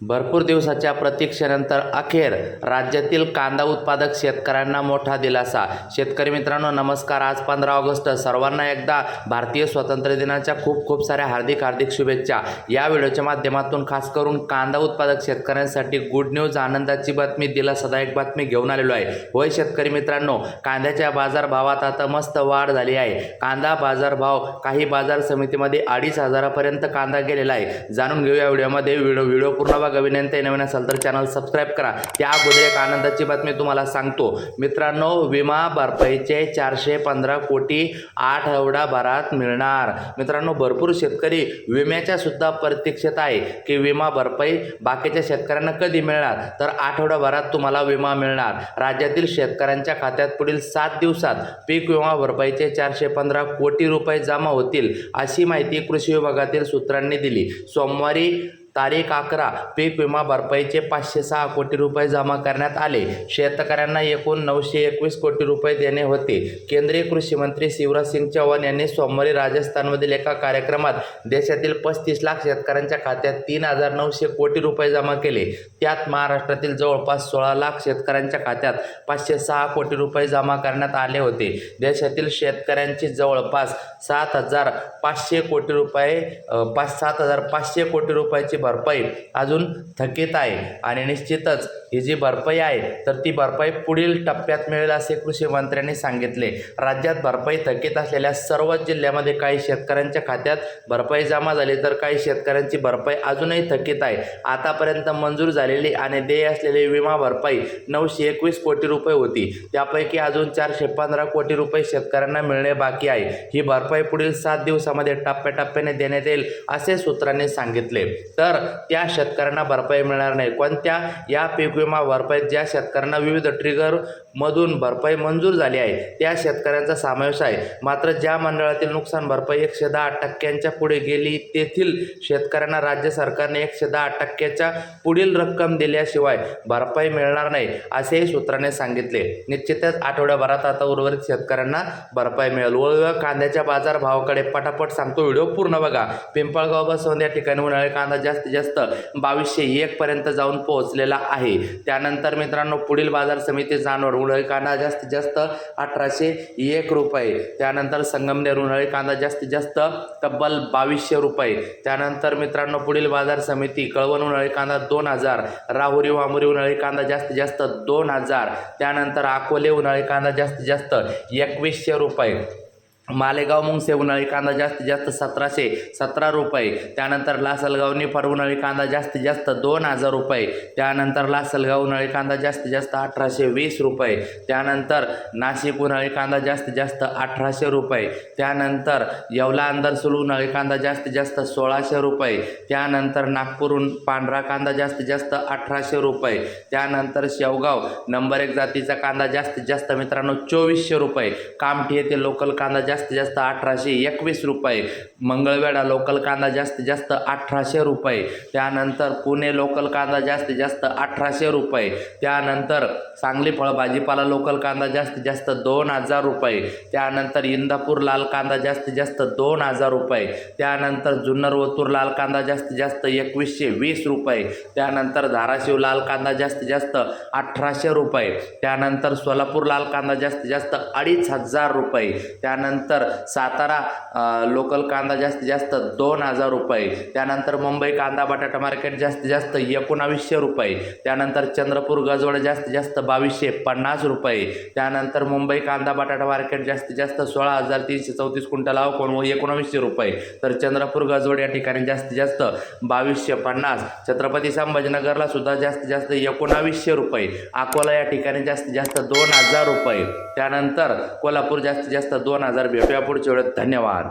भरपूर दिवसाच्या प्रतीक्षेनंतर अखेर राज्यातील कांदा उत्पादक शेतकऱ्यांना मोठा दिलासा. शेतकरी मित्रांनो नमस्कार. आज पंधरा ऑगस्ट सर्वांना एकदा भारतीय स्वातंत्र्य दिनाच्या खूप खूप साऱ्या हार्दिक हार्दिक शुभेच्छा. या व्हिडिओच्या माध्यमातून खास करून कांदा उत्पादक शेतकऱ्यांसाठी गुड न्यूज आनंदाची बातमी दिलासादायक बातमी घेऊन आलेलो आहे. होय शेतकरी मित्रांनो कांद्याच्या बाजारभावात आता मस्त वाढ झाली आहे. कांदा बाजारभाव काही बाजार समितीमध्ये अडीच हजारापर्यंत कांदा गेलेला आहे. जाणून घेऊया व्हिडिओमध्ये. व्हिडिओ व्हिडिओ पूर्ण बघा विनंती आहे नवीन असाल तर चॅनल सबस्क्राईब करा. त्या अगोदर एक आनंदाची बातमी तुम्हाला सांगतो. मित्रांनो विमा भरपाईचे चारशे पंधरा कोटी आठ भरात मिळणार. मित्रांनो भरपूर शेतकरी विम्याच्या सुद्धा प्रतीक्षेत आहे की विमा भरपाई बाकीच्या शेतकऱ्यांना कधी मिळणार? तर आठवडाभरात तुम्हाला विमा मिळणार. राज्यातील शेतकऱ्यांच्या खात्यात पुढील सात दिवसात पीक विमा भरपाईचे चारशे पंधरा कोटी रुपये जमा होतील अशी माहिती कृषी विभागातील सूत्रांनी दिली. सोमवारी तारीख अकरा. पीक विमा भरपाईचे पाचशे सहा कोटी रुपये जमा करण्यात आले. शेतकऱ्यांना एकूण नऊशे एकवीस कोटी रुपये देणे होते. केंद्रीय कृषी मंत्री शिवराज सिंग चौहान यांनी सोमवारी राजस्थानमधील एका कार्यक्रमात देशातील पस्तीस लाख शेतकऱ्यांच्या खात्यात तीन हजार नऊशे कोटी रुपये जमा केले. त्यात महाराष्ट्रातील जवळपास सोळा लाख शेतकऱ्यांच्या खात्यात पाचशे सहा कोटी रुपये जमा करण्यात आले होते. देशातील शेतकऱ्यांची जवळपास सात हजार पाचशे कोटी रुपये पाच सात हजार पाचशे कोटी रुपयाची भरपाई अजून थकीत आहे. आणि निश्चितच ही जी भरपाई आहे तर ती भरपाई पुढील टप्प्यात मिळेल असे कृषी मंत्र्यांनी सांगितले. राज्यात भरपाई थकीत असलेल्या सर्वच जिल्ह्यामध्ये काही शेतकऱ्यांच्या खात्यात भरपाई जमा झाली तर काही शेतकऱ्यांची भरपाई अजूनही थकीत आहे. आतापर्यंत मंजूर झालेली आणि देय असलेली विमा भरपाई नऊशे एकवीस कोटी रुपये होती. त्यापैकी अजून चारशे पंधरा कोटी रुपये शेतकऱ्यांना मिळणे बाकी आहे. ही भरपाई पुढील सात दिवसामध्ये टप्प्याटप्प्याने देण्यात येईल असे सूत्रांनी सांगितले. तर तर त्या शेतकऱ्यांना भरपाई मिळणार नाही. कोणत्या? या पीक विमा भरपाईत ज्या शेतकऱ्यांना विविध ट्रिगरमधून भरपाई मंजूर झाली आहे त्या शेतकऱ्यांचा समावेश आहे. मात्र ज्या मंडळातील नुकसान भरपाई एकशे दहा टक्क्यांच्या पुढे गेली तेथील शेतकऱ्यांना राज्य सरकारने एकशे दहा टक्क्याच्या पुढील रक्कम दिल्याशिवाय भरपाई मिळणार नाही असेही सूत्राने सांगितले. निश्चितच आठवड्याभरात आता उर्वरित शेतकऱ्यांना भरपाई मिळेल. वळूया कांद्याच्या बाजारभावाकडे पटापट सांगतो. व्हिडिओ पूर्ण बघा. पिंपळगाव बसवून या ठिकाणी उन्हाळी कांदा जास्त जास्तीत जास्त बावीसशे एक पर्यंत जाऊन पोहोचलेला आहे. त्यानंतर मित्रांनो पुढील बाजार समिती जानवर उन्हाळी कांदा जास्तीत जास्त अठराशे एक रुपये. त्यानंतर संगमनेर उन्हाळी कांदा जास्तीत जास्त तब्बल बावीसशे रुपये. त्यानंतर मित्रांनो पुढील बाजार समिती कळवण उन्हाळी कांदा दोन हजार. राहुरी वामुरी उन्हाळी कांदा जास्तीत जास्त दोन हजार. त्यानंतर अकोले उन्हाळी कांदा जास्तीत जास्त एकवीसशे रुपये. मालेगाव मुंगसे उन्हाळी कांदा जास्तीत जास्त सतराशे सतरा रुपये. त्यानंतर लासलगाव निफाड उन्हाळी कांदा जास्तीत जास्त दोन हजार रुपये. त्यानंतर लासलगाव उन्हाळी कांदा जास्तीत जास्त अठराशे वीस रुपये. त्यानंतर नाशिक उन्हाळी कांदा जास्तीत जास्त अठराशे रुपये. त्यानंतर येवला अंदरसूल उन्हाळी कांदा जास्तीत जास्त सोळाशे रुपये. त्यानंतर नागपूरहून पांढरा कांदा जास्तीत जास्त अठराशे रुपये. त्यानंतर शेवगाव नंबर एक जातीचा कांदा जास्तीत जास्त मित्रांनो चोवीसशे रुपये. कामठी येथे लोकल कांदा जास्त जास्तीत जास्त अठराशे एकवीस रुपये. मंगळवेढा लोकल कांदा जास्तीत जास्त अठराशे रुपये. त्यानंतर पुणे लोकल कांदा जास्तीत जास्त अठराशे रुपये. त्यानंतर सांगली फळ भाजीपाला लोकल कांदा जास्तीत जास्त दोन हजार रुपये. त्यानंतर इंदापूर लाल कांदा जास्तीत जास्त दोन हजार रुपये. त्यानंतर जुन्नर ओतूर लाल कांदा जास्तीत जास्त एकवीसशे वीस रुपये. त्यानंतर धाराशिव लाल कांदा जास्तीत जास्त अठराशे रुपये. त्यानंतर सोलापूर लाल कांदा जास्तीत जास्त अडीच हजार रुपये. त्यानंतर सातारा लोकल कांदा जास्तीत जास्त दोन हजार रुपये. त्यानंतर मुंबई कांदा बटाटा मार्केट जास्तीत जास्त एकोणावीसशे रुपये. त्यानंतर चंद्रपूर गजवड जास्तीत जास्त बावीसशे पन्नास रुपये. त्यानंतर मुंबई कांदा बटाटा मार्केट जास्तीत जास्त सोळा हजार तीनशे चौतीस क्विंटल कोण? एकोणावीसशे रुपये. तर चंद्रपूर गजवड या ठिकाणी जास्तीत जास्त बावीसशे पन्नास. छत्रपती संभाजीनगरला सुद्धा जास्तीत जास्त एकोणावीसशे रुपये. अकोला या ठिकाणी जास्तीत जास्त दोन हजार रुपये. त्यानंतर कोल्हापूर जास्तीत जास्त दोन हजार भेटूया पुढच्या वेळेत धन्यवाद.